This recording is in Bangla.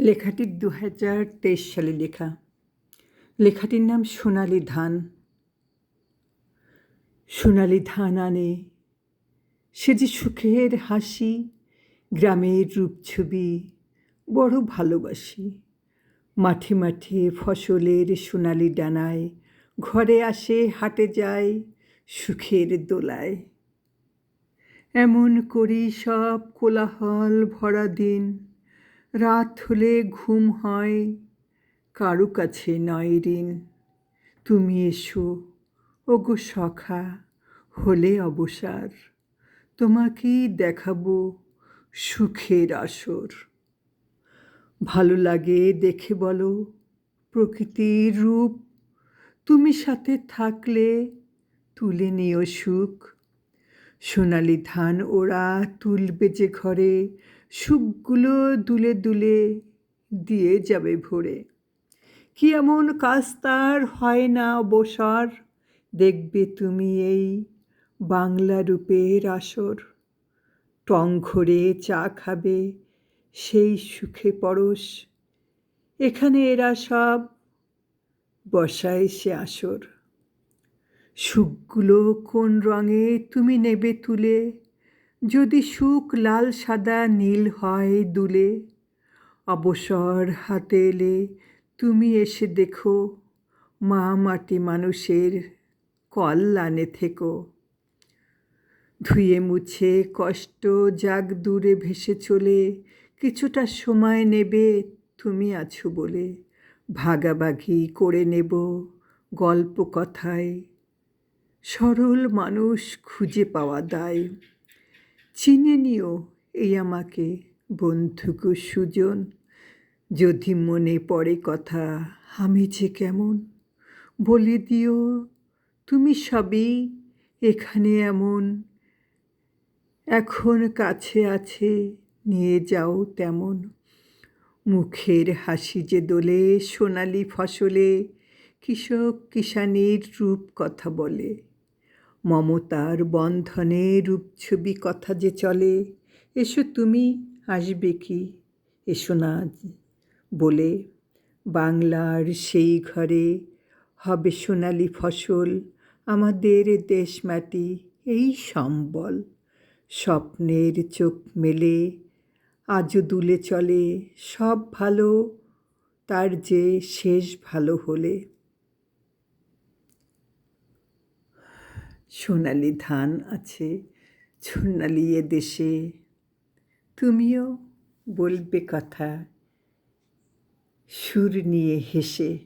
লেখাটি দু হাজার তেইশ সালে লেখা। লেখাটির নাম সোনালি ধান। সোনালি ধান আনে। সে যে সুখের হাসি, গ্রামের রূপছবি বড় ভালোবাসি। মাঠে মাঠে ফসলের সোনালি ডানায়, ঘরে আসে, হাটে যায়, সুখের দোলায়। এমন করি সব কোলাহল ভরা দিন। রাত হলে ঘুম হয়, কারু কাছে নয় ঋণ। তুমি এসো, ওগো সখা, হলে অবসার। তোমাকেই দেখাবো সুখের আসর। ভালো লাগে দেখে বলো প্রকৃতির রূপ। তুমি সাথে থাকলে তুলে নিও সুখ। সোনালি ধান ওরা তুলবে যে ঘরে, সুখগুলো দুলে দুলে দিয়ে যাবে ভরে। কি এমন কাজ তার হয় না অবসর দেখবে তুমি এই বাংলা রূপের আসর। টং ঘরে চা খাবে সেই সুখে পরশ, এখানে এরা সব বসায় সে আসর। সুখগুলো কোন রঙে তুমি নেবে তুলে? যদি সুখ লাল, সাদা, নীল হয় দুলে, অবসর হাতে এলে তুমি এসে দেখো, মা মাটি মানুষের কল্যাণে থেকো। ধুয়ে মুছে কষ্ট যাক দূরে ভেসে চলে, কিছুটা সময় নেবে তুমি আছো বলে, ভাগাভাগি করে নেব গল্প কথায়। সরল মানুষ খুঁজে পাওয়া দায়। চিনে নিও এই আমাকে বন্ধুকু সুজন। যদি মনে পড়ে কথা, আমি যে কেমন? বলে দিও, তুমি সবই এখানে এমন। এখন কাছে আছে, নিয়ে যাও তেমন। মুখের হাসি যে দোলে, সোনালি ফসলে, কৃষক কিষানির রূপ কথা বলে। মমতার বন্ধনে রূপছবি কথা যে চলে, এসো তুমি আসবে কি? এসো না বলে বাংলার সেই ঘরে হবে সোনালি ফসল, আমাদের দেশ মাটি এই সম্বল। স্বপ্নের চোখ মেলে, আজও দুলে চলে, সব ভালো, তার যে শেষ ভালো হলে। সোনালি ধান আছে সোনালি এ দেশে। তুমিও বলবে কথা সুর নিয়ে হেসে।